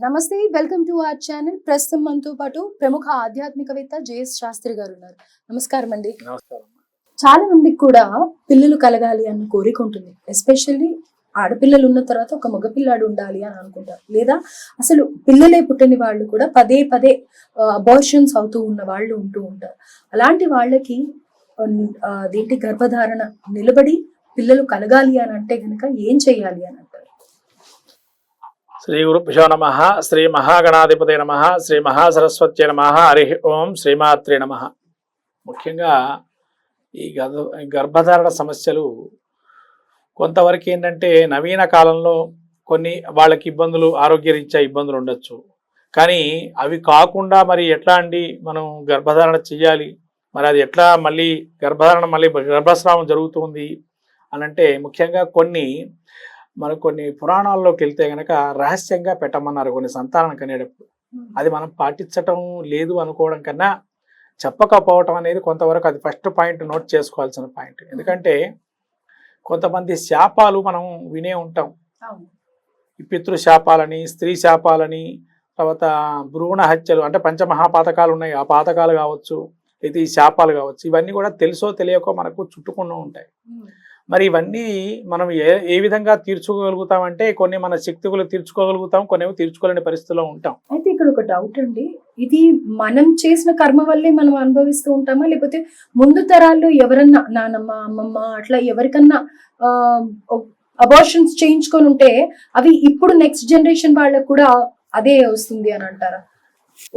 నమస్తే welcome to our channel. ప్రస్తుతం మనతో పాటు ప్రముఖ ఆధ్యాత్మికవేత్త జేఎస్ శాస్త్రి గారు ఉన్నారు. నమస్కారం అండి. చాలా మందికి కూడా పిల్లలు కలగాలి అన్న కోరిక ఉంటుంది. ఎస్పెషల్లీ ఆడపిల్లలు ఉన్న తర్వాత ఒక మగపిల్లాడు ఉండాలి అని అనుకుంటారు. లేదా అసలు పిల్లలే పుట్టని వాళ్ళు కూడా పదే పదే అబార్షన్స్ అవుతూ ఉన్న వాళ్ళు ఉంటూ ఉంటారు. అలాంటి వాళ్ళకి అదేంటి గర్భధారణ నిలబడి పిల్లలు కలగాలి అని అంటే గనక ఏం చేయాలి అని శ్రీ గురుభ్యో నమ శ్రీ మహాగణాధిపతి నమ శ్రీ మహాసరస్వతి నమ హరి ఓం శ్రీమాత్రి నమ. ముఖ్యంగా ఈ గర్భ గర్భధారణ సమస్యలు కొంతవరకు ఏంటంటే నవీన కాలంలో కొన్ని వాళ్ళకి ఇబ్బందులు ఆరోగ్యరీత్యా ఇబ్బందులు ఉండొచ్చు. కానీ అవి కాకుండా మరి ఎట్లా అండి మనం గర్భధారణ చెయ్యాలి? మరి అది ఎట్లా మళ్ళీ గర్భధారణ మళ్ళీ గర్భస్రావం జరుగుతుంది? అనంటే ముఖ్యంగా కొన్ని మనకు కొన్ని పురాణాల్లోకి వెళ్తే గనక రహస్యంగా పెట్టమన్నారు కొన్ని సంతానం కనేటప్పుడు. అది మనం పాటించటం లేదు అనుకోవడం కన్నా చెప్పకపోవటం అనేది కొంతవరకు అది ఫస్ట్ పాయింట్ నోట్ చేసుకోవాల్సిన పాయింట్. ఎందుకంటే కొంతమంది శాపాలు మనం వినే ఉంటాం. పితృ శాపాలని స్త్రీ శాపాలని తర్వాత భ్రూణ హత్యలు అంటే పంచమహాపాతకాలు ఉన్నాయి. ఆ పాతకాలు కావచ్చు అయితే ఈ శాపాలు కావచ్చు ఇవన్నీ కూడా తెలుసో తెలియకో మనకు చుట్టుకుని ఉంటాయి. మరి ఇవన్నీ మనం ఏ ఏ విధంగా తీర్చుకోగలుగుతామంటే కొన్ని మన శక్తులు తీర్చుకోగలుగుతాం కొన్ని తీర్చుకోలేని పరిస్థితిలో ఉంటాం. అయితే ఇక్కడ ఒక డౌట్ అండి. ఇది మనం చేసిన కర్మ వల్లే మనం అనుభవిస్తూ ఉంటామా? లేకపోతే ముందు తరాల్లో ఎవరన్నా నానమ్మ అమ్మమ్మ అట్లా ఎవరికన్నా అబార్షన్స్ చేయించుకొని ఉంటే అవి ఇప్పుడు నెక్స్ట్ జనరేషన్ వాళ్ళకు కూడా అదే వస్తుంది అని అంటారా?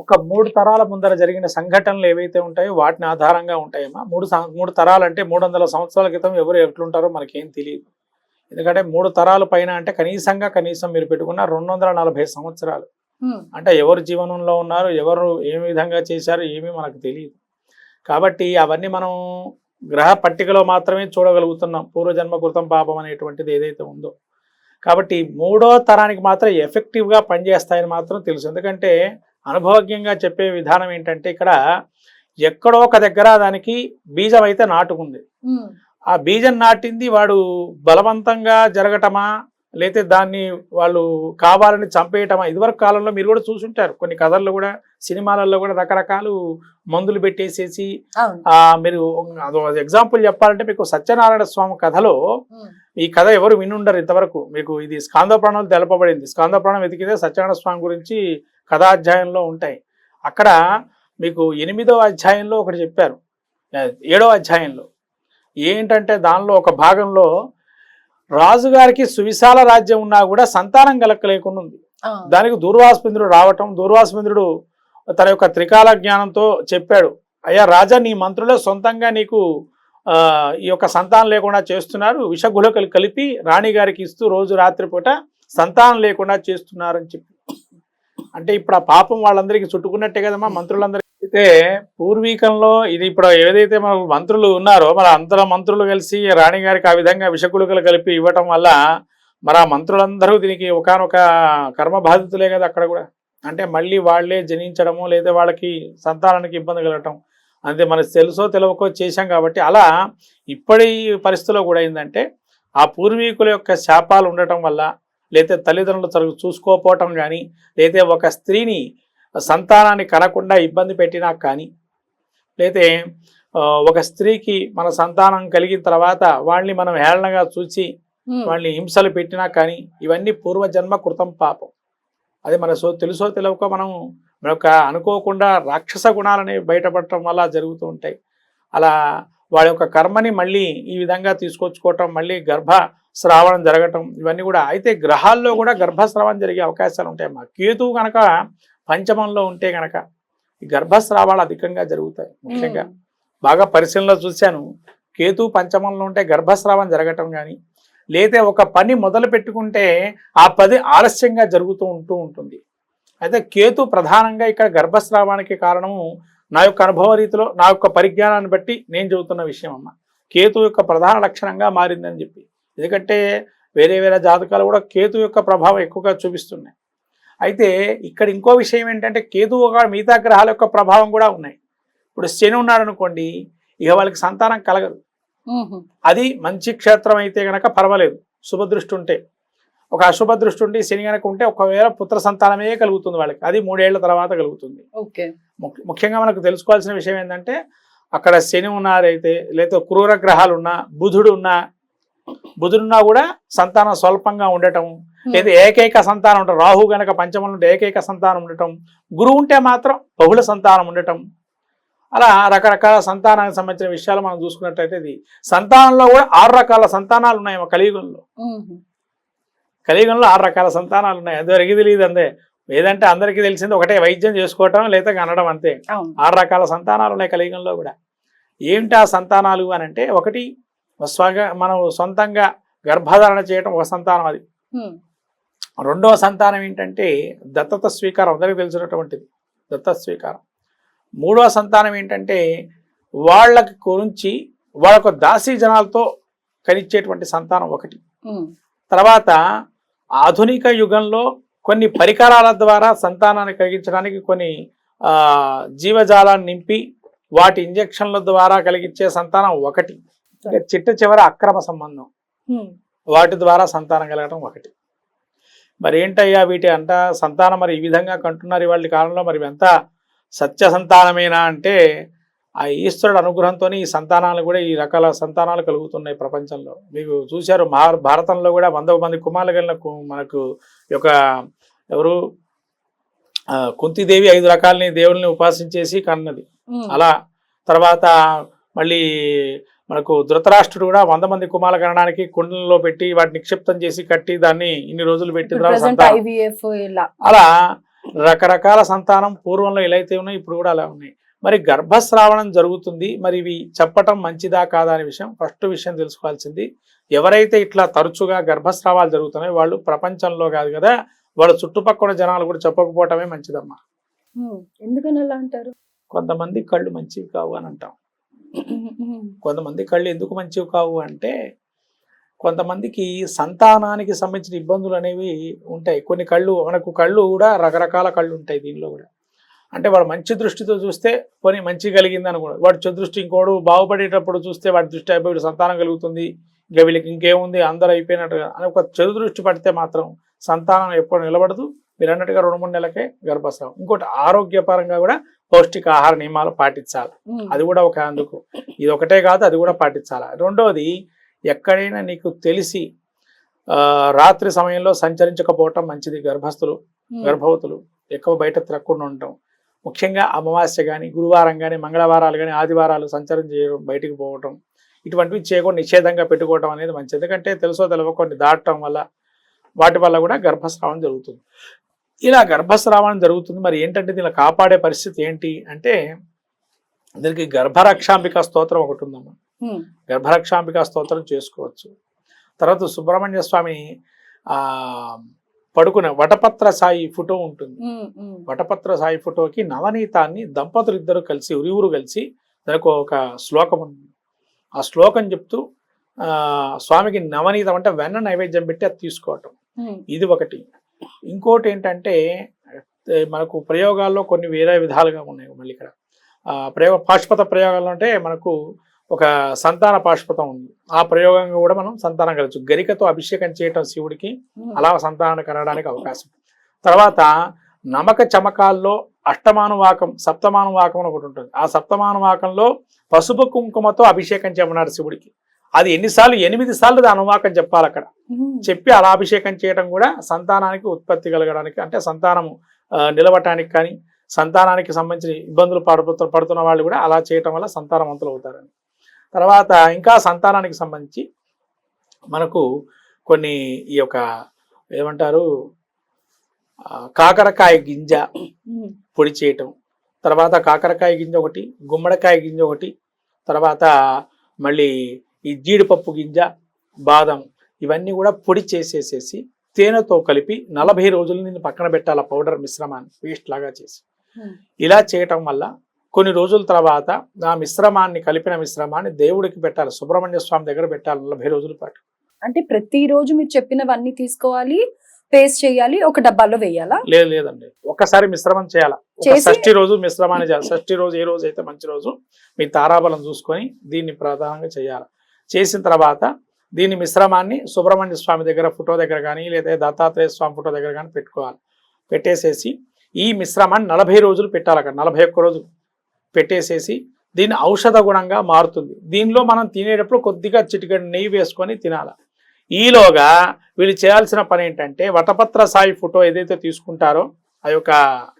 ఒక మూడు తరాల ముందర జరిగిన సంఘటనలు ఏవైతే ఉంటాయో వాటిని ఆధారంగా ఉంటాయమ్మా. మూడు మూడు తరాలు అంటే మూడు వందల సంవత్సరాల క్రితం ఎవరు ఎట్లుంటారో మనకేం తెలియదు. ఎందుకంటే మూడు తరాల పైన అంటే కనీసంగా కనీసం మీరు పెట్టుకున్న రెండు వందల నలభై సంవత్సరాలు. అంటే ఎవరు జీవనంలో ఉన్నారు ఎవరు ఏ విధంగా చేశారు ఏమీ మనకు తెలియదు. కాబట్టి అవన్నీ మనం గ్రహ పట్టికలో మాత్రమే చూడగలుగుతున్నాం. పూర్వజన్మ కృతం పాపం అనేటువంటిది ఏదైతే ఉందో. కాబట్టి మూడో తరానికి మాత్రం ఎఫెక్టివ్గా పనిచేస్తాయని మాత్రం తెలుసు. ఎందుకంటే అనుభవజ్ఞంగా చెప్పే విధానం ఏంటంటే ఇక్కడ ఎక్కడో ఒక దగ్గర దానికి బీజం అయితే నాటుకుంది. ఆ బీజం నాటింది వాడు బలవంతంగా జరగటమా లేతే దాన్ని వాళ్ళు కావాలని చంపేయటమా ఇదివరకు కాలంలో మీరు కూడా చూసుంటారు. కొన్ని కథల్లో కూడా సినిమాలలో కూడా రకరకాలు మందులు పెట్టేసేసి మీరు అదో ఎగ్జాంపుల్ చెప్పాలంటే మీకు సత్యనారాయణ స్వామి కథలో. ఈ కథ ఎవరు వినుండరు ఇంతవరకు. మీకు ఇది స్కాంద ప్రాణాలు తెలపబడింది. స్కాంద ప్రాణం వెతికితే సత్యనారాయణ స్వామి గురించి కథాధ్యాయంలో ఉంటాయి. అక్కడ మీకు ఎనిమిదో అధ్యాయంలో ఒకటి చెప్పారు. ఏ- ఏడో అధ్యాయంలో. ఏంటంటే దానిలో ఒక భాగంలో రాజుగారికి సువిశాల రాజ్యం ఉన్నా కూడా సంతానం కలక్కలేకుండా ఉంది. దానికి దూర్వాసుమింద్రుడు రావటం దూర్వాసుమింద్రుడు తన యొక్క త్రికాల జ్ఞానంతో చెప్పాడు. అయ్యా రాజా నీ మంత్రులే సొంతంగా నీకు ఈ యొక్క సంతానం లేకుండా చేస్తున్నారు. విషగులకలు కలిపి రాణి గారికి ఇస్తూ రోజు రాత్రిపూట సంతానం లేకుండా చేస్తున్నారు అని చెప్పి. అంటే ఇప్పుడు ఆ పాపం వాళ్ళందరికీ చుట్టుకున్నట్టే కదమ్మా మంత్రులందరికీ. అయితే పూర్వీకంలో ఇది ఇప్పుడు ఏదైతే మన మంత్రులు ఉన్నారో మరి అంతర మంత్రులు కలిసి రాణి గారికి ఆ విధంగా విషగుళికలు కలిపి ఇవ్వటం వల్ల మరి ఆ మంత్రులందరూ దీనికి ఒకనొక కర్మ బాధితులే కదా అక్కడ కూడా. అంటే మళ్ళీ వాళ్ళే జనించడము లేదా వాళ్ళకి సంతానానికి ఇబ్బంది కలగటం. అంతే మనకు తెలుసో తెలియకో చేశాం కాబట్టి అలా ఇప్పటి పరిస్థితిలో కూడా ఏంటంటే ఆ పూర్వీకుల యొక్క శాపాలు ఉండటం వల్ల లేతే తల్లిదండ్రులు సరిగ్గా చూసుకోకపోవటం కానీ లేతే ఒక స్త్రీని సంతానాన్ని కనకుండా ఇబ్బంది పెట్టినా కానీ లేతే ఒక స్త్రీకి మన సంతానం కలిగిన తర్వాత వాళ్ళని మనం హేళనగా చూసి. వాళ్ళని హింసలు పెట్టినా కానీ ఇవన్నీ పూర్వజన్మ కృతం పాపం అది మన సో తెలుసో తెలియక మనం మన యొక్క అనుకోకుండా రాక్షస గుణాలని బయటపడటం వల్ల జరుగుతూ ఉంటాయి అలా వాడి యొక్క కర్మని మళ్ళీ ఈ విధంగా తీసుకొచ్చుకోవటం మళ్ళీ గర్భ స్రావణం జరగటం ఇవన్నీ కూడా అయితే గ్రహాల్లో కూడా గర్భస్రావం జరిగే అవకాశాలు ఉంటాయి మా కేతువు కనుక పంచమంలో ఉంటే కనుక ఈ గర్భస్రావాలు అధికంగా జరుగుతాయి ముఖ్యంగా. బాగా పరిశీలనలో చూశాను. కేతు పంచమంలో ఉంటే గర్భస్రావం జరగటం కానీ లేతే ఒక పని మొదలు పెట్టుకుంటే ఆ పది ఆలస్యంగా జరుగుతూ ఉంటూ ఉంటుంది. అయితే కేతు ప్రధానంగా ఇక్కడ గర్భస్రావానికి కారణము నా యొక్క అనుభవ రీతిలో నా యొక్క పరిజ్ఞానాన్ని బట్టి నేను చెబుతున్న విషయం అమ్మ. కేతు యొక్క ప్రధాన లక్షణంగా మారిందని చెప్పి. ఎందుకంటే వేరే వేరే జాతకాలు కూడా కేతు యొక్క ప్రభావం ఎక్కువగా చూపిస్తున్నాయి. అయితే ఇక్కడ ఇంకో విషయం ఏంటంటే కేతు ఒక మిగతా గ్రహాల యొక్క ప్రభావం కూడా ఉన్నాయి. ఇప్పుడు శని ఉన్నాడు అనుకోండి ఇక వాళ్ళకి సంతానం కలగదు. అది మంచి క్షేత్రం అయితే గనక పర్వాలేదు. శుభదృష్టి ఉంటే. ఒక అశుభ దృష్టి ఉండి శని కనుక ఉంటే ఒకవేళ పుత్ర సంతానమే కలుగుతుంది వాళ్ళకి. అది మూడేళ్ళ తర్వాత కలుగుతుంది. ఓకే. ముఖ్యంగా మనకు తెలుసుకోవాల్సిన విషయం ఏంటంటే అక్కడ శని ఉన్నారైతే లేదా క్రూర గ్రహాలు ఉన్నా బుధుడు ఉన్నా బుధుడున్నా కూడా సంతానం స్వల్పంగా ఉండటం లేదా ఏకైక సంతానం ఉండటం రాహు గనక పంచమంలో ఉంటే ఏకైక సంతానం ఉండటం గురువు ఉంటే మాత్రం బహుళ సంతానం ఉండటం. అలా రకరకాల సంతానానికి సంబంధించిన విషయాలు మనం చూసుకున్నట్టయితే ఇది. సంతానంలో కూడా ఆరు రకాల సంతానాలు ఉన్నాయి కలియుగంలో. కలియుగంలో ఆరు రకాల సంతానాలు ఉన్నాయి. అదివరకు తెలియదు అందే ఏదంటే అందరికీ తెలిసింది ఒకటే వైద్యం చేసుకోవటం లేదా కనడం అంతే. ఆరు రకాల సంతానాలు ఉన్నాయి కలియుగంలో కూడా. ఏమిటి ఆ సంతానాలు అని అంటే ఒకటి స్వగా మనం సొంతంగా గర్భధారణ చేయటం ఒక సంతానం అది. రెండవ సంతానం ఏంటంటే దత్తత స్వీకారం అందరికీ తెలిసినటువంటిది దత్త స్వీకారం. మూడవ సంతానం ఏంటంటే వాళ్ళకి గురించి వాళ్ళకు దాసీ జనాలతో కలిచేటువంటి సంతానం ఒకటి. తర్వాత ఆధునిక యుగంలో కొన్ని పరికరాల ద్వారా సంతానాన్ని కలిగించడానికి కొన్ని జీవజాలాన్ని నింపి వాటి ఇంజెక్షన్ల ద్వారా కలిగించే సంతానం ఒకటి. చిట్ట చివర అక్రమ సంబంధం. వాటి ద్వారా సంతానం కలగడం ఒకటి. మరి ఏంటయ్యా వీటి అంట సంతానం మరి ఈ విధంగా కంటున్నారు ఇవాళ కాలంలో మరి ఎంత సత్య సంతానమేనా అంటే ఆ ఈశ్వరుడు అనుగ్రహంతో ఈ సంతానాలు కూడా ఈ రకాల సంతానాలు కలుగుతున్నాయి ప్రపంచంలో. మీకు చూశారు మహా భారతంలో కూడా వంద మంది కుమారులు కలిగిన మనకు యొక్క ఎవరు? కుంతిదేవి ఐదు రకాలని దేవుల్ని ఉపాసించేసి కన్నది. అలా తర్వాత మళ్ళీ మనకు ధృతరాష్ట్రుడు కూడా వంద మంది కుమార గణనానికి కుండలలో పెట్టి వాటిని నిక్షిప్తం చేసి కట్టి దాన్ని ఇన్ని రోజులు పెట్టిన అలా రకరకాల సంతానం పూర్వంలో ఎలా అయితే ఉన్నాయి ఇప్పుడు కూడా అలా ఉన్నాయి. మరి గర్భస్రావణం జరుగుతుంది. మరి ఇవి చెప్పటం మంచిదా కాదా అనే విషయం ఫస్ట్ విషయం తెలుసుకోవాల్సింది. ఎవరైతే ఇట్లా తరచుగా గర్భస్రావాలు జరుగుతున్నాయో వాళ్ళు ప్రపంచంలో కాదు కదా వాళ్ళ చుట్టుపక్కల జనాలు కూడా చెప్పకపోవటమే మంచిదమ్మా. ఎందుకని అలా అంటారు? కొంతమంది కళ్ళు మంచివి కావు అని అంటాం. కొంతమంది కళ్ళు ఎందుకు మంచివి కావు అంటే కొంతమందికి సంతానానికి సంబంధించిన ఇబ్బందులు అనేవి ఉంటాయి. కొన్ని కళ్ళు మనకు కళ్ళు కూడా రకరకాల కళ్ళు ఉంటాయి దీనిలో కూడా. అంటే వాడు మంచి దృష్టితో చూస్తే పోనీ మంచి కలిగింది అనుకో వాడు చెడు దృష్టి ఇంకోడు బాగుపడేటప్పుడు చూస్తే వాడి దృష్టి అయిపోయి సంతానం కలుగుతుంది. ఇంకా వీళ్ళకి ఇంకేముంది అందరూ అయిపోయినట్టుగా అని ఒక చెడు దృష్టి పడితే మాత్రం సంతానం ఎప్పుడు నిలబడదు. మీరు అన్నట్టుగా రెండు మూడు నెలలకే గర్భస్రావం. ఇంకోటి ఆరోగ్యపరంగా కూడా పౌష్టికాహార నియమాలు పాటించాలి. అది కూడా ఒక అందుకు. ఇది ఒకటే కాదు అది కూడా పాటించాలి. రెండోది ఎక్కడైనా నీకు తెలిసి ఆ, రాత్రి సమయంలో సంచరించకపోవటం మంచిది. గర్భస్థులు గర్భవతులు ఎక్కువ బయట తిరగకుండా ఉండటం. ముఖ్యంగా అమావాస్య కానీ గురువారం కానీ మంగళవారాలు కానీ ఆదివారాలు సంచారం చేయడం బయటికి పోవటం. ఇటువంటివి చేయకుండా నిషేధంగా పెట్టుకోవటం అనేది మంచిది. ఎందుకంటే తెలుసో తెలియక కొన్ని దాటడం వల్ల వాటి వల్ల కూడా గర్భస్రావం జరుగుతుంది. ఇలా గర్భస్రావణం జరుగుతుంది. మరి ఏంటంటే దీన్ని కాపాడే పరిస్థితి ఏంటి అంటే దీనికి గర్భరక్షాంబిక స్తోత్రం ఒకటి ఉందమ్మా. గర్భరక్షాంబిక స్తోత్రం చేసుకోవచ్చు. తర్వాత సుబ్రహ్మణ్య స్వామి ఆ పడుకునే వటపత్ర సాయి ఫోటో ఉంటుంది. వటపత్ర సాయి ఫోటోకి నవనీతాన్ని దంపతులు ఇద్దరు కలిసి ఉరివురు కలిసి దానికి ఒక శ్లోకం ఉంది. ఆ శ్లోకం చెప్తూ స్వామికి నవనీతం అంటే వెన్న నైవేద్యం పెట్టి అది తీసుకోవటం. ఇది ఒకటి ఇంకోటి ఏంటంటే మనకు ప్రయోగాల్లో కొన్ని వేరే విధాలుగా ఉన్నాయి మళ్ళీ ఇక్కడ ఆ, ప్రయోగ పాశుపత ప్రయోగాలు అంటే మనకు ఒక సంతాన పాశుపతం ఉంది. ఆ ప్రయోగంగా కూడా మనం సంతానం కలవచ్చు. గరికతో అభిషేకం చేయటం శివుడికి అలా సంతానాన్ని కనడానికి అవకాశం. తర్వాత నమక చమకాల్లో అష్టమానువాకం సప్తమానువాకం అని ఒకటి ఉంటుంది. ఆ సప్తమానువాకంలో పసుపు కుంకుమతో అభిషేకం చేయమన్నారు శివుడికి. అది ఎన్నిసార్లు ఎనిమిది సార్లు దాని అనువాకం చెప్పాలి అక్కడ. చెప్పి అలా అభిషేకం చేయడం కూడా సంతానానికి ఉత్పత్తి కలగడానికి అంటే సంతానము నిలవటానికి కానీ సంతానానికి సంబంధించిన ఇబ్బందులు పడుతు పడుతున్న వాళ్ళు కూడా అలా చేయటం వల్ల సంతానవంతులు అవుతారని తర్వాత ఇంకా సంతానానికి సంబంధించి మనకు కొన్ని ఈ యొక్క ఏమంటారు కాకరకాయ గింజ పొడి చేయటం తర్వాత కాకరకాయ గింజ ఒకటి గుమ్మడికాయ గింజ ఒకటి తర్వాత మళ్ళీ ఈ జీడిపప్పు గింజ బాదం ఇవన్నీ కూడా పొడి చేసేసేసి తేనెతో కలిపి నలభై రోజులు నేను పక్కన పెట్టాలి పౌడర్ మిశ్రమాన్ని పేస్ట్ లాగా చేసి. ఇలా చేయటం వల్ల కొన్ని రోజుల తర్వాత ఆ మిశ్రమాన్ని కలిపిన మిశ్రమాన్ని దేవుడికి పెట్టాలి సుబ్రహ్మణ్య స్వామి దగ్గర పెట్టాలి నలభై రోజుల పాటు. అంటే ప్రతిరోజు మీరు చెప్పినవన్నీ తీసుకోవాలి పేస్ట్ చేయాలి ఒక డబ్బాలో వేయాలా? లేదు లేదండి. ఒక్కసారి మిశ్రమం చేయాలి? షష్ఠి రోజు మిశ్రమాన్ని చేయాలి. షష్ఠి రోజు ఏ రోజు అయితే మంచి రోజు మీ తారాబలం చూసుకొని దీన్ని ప్రధానంగా చేయాలి. చేసిన తర్వాత దీని మిశ్రమాన్ని సుబ్రహ్మణ్య స్వామి దగ్గర ఫోటో దగ్గర కానీ లేదా దత్తాత్రేయ స్వామి ఫోటో దగ్గర కానీ పెట్టుకోవాలి. పెట్టేసేసి ఈ మిశ్రమాన్ని నలభై రోజులు పెట్టాలి అక్కడ. నలభై ఒక్క రోజులు పెట్టేసేసి దీన్ని ఔషధ గుణంగా మారుతుంది. దీనిలో మనం తినేటప్పుడు కొద్దిగా చిటికడి నెయ్యి వేసుకొని తినాలి. ఈలోగా వీళ్ళు చేయాల్సిన పని ఏంటంటే వటపత్ర సాయి ఫోటో ఏదైతే తీసుకుంటారో ఆ యొక్క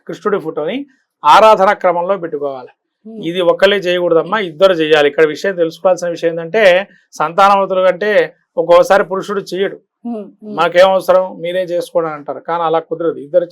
కృష్ణుడి ఫోటోని ఆరాధన క్రమంలో పెట్టుకోవాలి. ఇది ఒక్కలే చేయకూడదమ్మా ఇద్దరు చేయాలి. ఇక్కడ విషయం తెలుసుకోవాల్సిన విషయం ఏంటంటే సంతానవతులు కంటే ఒక్కోసారి పురుషుడు చేయడు. మాకేం అవసరం? మీరే చేసుకోండి అని అంటారు. కానీ అలా కుదరదు. ఇద్దరు